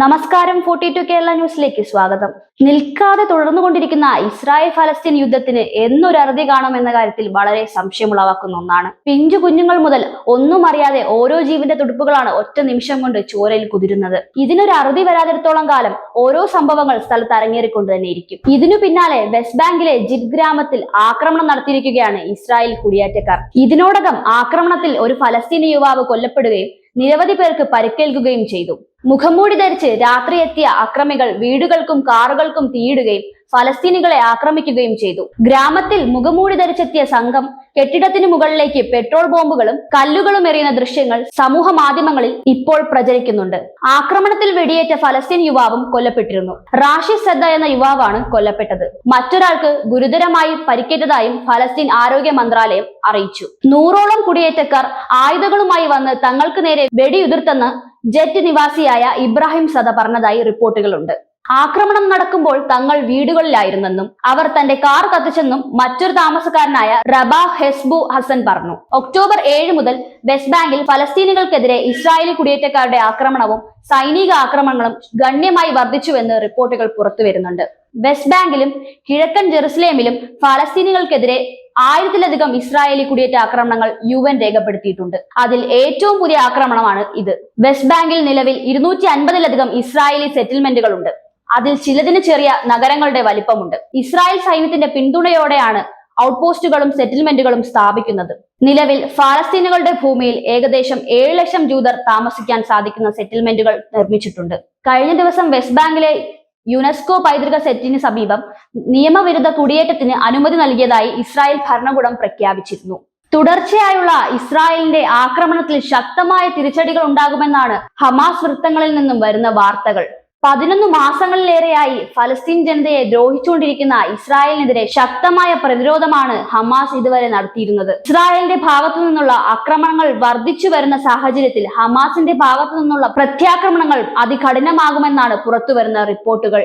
നമസ്കാരം forty to Kerala ന്യൂസിലേക്ക് സ്വാഗതം. നിൽക്കാതെ തുടർന്നുകൊണ്ടിരിക്കുന്ന ഇസ്രായേൽ ഫലസ്തീൻ യുദ്ധത്തിന് എന്നൊരു അറുതി കാണുമെന്ന കാര്യത്തിൽ വളരെ സംശയമുളവാക്കുന്ന ഒന്നാണ്. പിഞ്ചു കുഞ്ഞുങ്ങൾ മുതൽ ഒന്നും അറിയാതെ ഓരോ ജീവിന്റെ തുടുപ്പുകളാണ് ഒറ്റ നിമിഷം കൊണ്ട് ചോരയിൽ കുതിരുന്നത്. ഇതിനൊരു അറുതി വരാതിടത്തോളം കാലം ഓരോ സംഭവങ്ങൾ സ്ഥലത്ത് അരങ്ങേറിക്കൊണ്ട് തന്നെ ഇരിക്കും. ഇതിനു പിന്നാലെ വെസ്റ്റ് ബാങ്കിലെ ജിബ് ഗ്രാമത്തിൽ ആക്രമണം നടത്തിയിരിക്കുകയാണ് ഇസ്രായേൽ കുടിയേറ്റക്കാർ. ഇതിനോടകം ആക്രമണത്തിൽ ഒരു ഫലസ്തീനി യുവാവ് കൊല്ലപ്പെടുകയും നിരവധി പേർക്ക് പരിക്കേൽക്കുകയും ചെയ്തു. മുഖംമൂടി ധരിച്ച് രാത്രി എത്തിയ അക്രമികൾ വീടുകൾക്കും കാറുകൾക്കും തീയിടുകയും ഫലസ്തീനികളെ ആക്രമിക്കുകയും ചെയ്തു. ഗ്രാമത്തിൽ മുഖമൂടി ധരിച്ചെത്തിയ സംഘം കെട്ടിടത്തിന് മുകളിലേക്ക് പെട്രോൾ ബോംബുകളും കല്ലുകളും എറിയുന്ന ദൃശ്യങ്ങൾ സമൂഹ മാധ്യമങ്ങളിൽ ഇപ്പോൾ പ്രചരിക്കുന്നുണ്ട്. ആക്രമണത്തിൽ വെടിയേറ്റ ഫലസ്തീൻ യുവാവും കൊല്ലപ്പെട്ടിരുന്നു. റാഷി സദ്ദ എന്ന യുവാവാണ് കൊല്ലപ്പെട്ടത്. മറ്റൊരാൾക്ക് ഗുരുതരമായി പരിക്കേറ്റതായും ഫലസ്തീൻ ആരോഗ്യ മന്ത്രാലയം അറിയിച്ചു. നൂറോളം കുടിയേറ്റക്കാർ ആയുധങ്ങളുമായി വന്ന് തങ്ങൾക്ക് നേരെ വെടിയുതിർത്തെന്ന് ജെറ്റ് നിവാസിയായ ഇബ്രാഹിം സദ പറഞ്ഞതായി റിപ്പോർട്ടുകളുണ്ട്. ആക്രമണം നടക്കുമ്പോൾ തങ്ങൾ വീടുകളിലായിരുന്നെന്നും അവർ തന്റെ കാർ കത്തിച്ചെന്നും മറ്റൊരു താമസക്കാരനായ റബ ഹെസ്ബു ഹസൻ പറഞ്ഞു. ഒക്ടോബർ ഏഴ് മുതൽ വെസ്റ്റ് ബാങ്കിൽ ഫലസ്തീനികൾക്കെതിരെ ഇസ്രായേലി കുടിയേറ്റക്കാരുടെ ആക്രമണവും സൈനിക ആക്രമണങ്ങളും ഗണ്യമായി വർദ്ധിച്ചുവെന്ന് റിപ്പോർട്ടുകൾ പുറത്തു വരുന്നുണ്ട്. വെസ്റ്റ് ബാങ്കിലും കിഴക്കൻ ജെറുസലേമിലും ഫലസ്തീനികൾക്കെതിരെ ആയിരത്തിലധികം ഇസ്രായേലി കുടിയേറ്റ ആക്രമണങ്ങൾ യു എൻ രേഖപ്പെടുത്തിയിട്ടുണ്ട്. അതിൽ ഏറ്റവും പുതിയ ആക്രമണമാണ് ഇത്. വെസ്റ്റ് ബാങ്കിൽ നിലവിൽ ഇരുന്നൂറ്റി അൻപതിലധികം ഇസ്രായേലി സെറ്റിൽമെന്റുകൾ ഉണ്ട് അതിൽ ചിലതിന് ചെറിയ നഗരങ്ങളുടെ വലിപ്പമുണ്ട്. ഇസ്രായേൽ സൈന്യത്തിന്റെ പിന്തുണയോടെയാണ് ഔട്ട്പോസ്റ്റുകളും സെറ്റിൽമെന്റുകളും സ്ഥാപിക്കുന്നത്. നിലവിൽ ഫലസ്തീനുകളുടെ ഭൂമിയിൽ ഏകദേശം ഏഴ് ലക്ഷം ജൂതർ താമസിക്കാൻ സാധിക്കുന്ന സെറ്റിൽമെന്റുകൾ നിർമ്മിച്ചിട്ടുണ്ട്. കഴിഞ്ഞ ദിവസം വെസ്റ്റ് ബാങ്കിലെ യുനെസ്കോ പൈതൃക സെറ്റിന് സമീപം നിയമവിരുദ്ധ കുടിയേറ്റത്തിന് അനുമതി നൽകിയതായി ഇസ്രായേൽ ഭരണകൂടം പ്രഖ്യാപിച്ചിരുന്നു. തുടർച്ചയായുള്ള ഇസ്രായേലിന്റെ ആക്രമണത്തിൽ ശക്തമായ തിരിച്ചടികൾ ഉണ്ടാകുമെന്നാണ് ഹമാസ് വൃത്തങ്ങളിൽ നിന്നും വരുന്ന വാർത്തകൾ. പതിനൊന്ന് മാസങ്ങളിലേറെയായി ഫലസ്തീൻ ജനതയെ ദ്രോഹിച്ചുകൊണ്ടിരിക്കുന്ന ഇസ്രായേലിനെതിരെ ശക്തമായ പ്രതിരോധമാണ് ഹമാസ് ഇതുവരെ നടത്തിയിരുന്നത്. ഇസ്രായേലിന്റെ ഭാഗത്തു നിന്നുള്ള ആക്രമണങ്ങൾ വർദ്ധിച്ചു വരുന്ന സാഹചര്യത്തിൽ ഹമാസിന്റെ ഭാഗത്തു നിന്നുള്ള പ്രത്യാക്രമണങ്ങൾ അതികഠിനമാകുമെന്നാണ് പുറത്തുവരുന്ന റിപ്പോർട്ടുകൾ.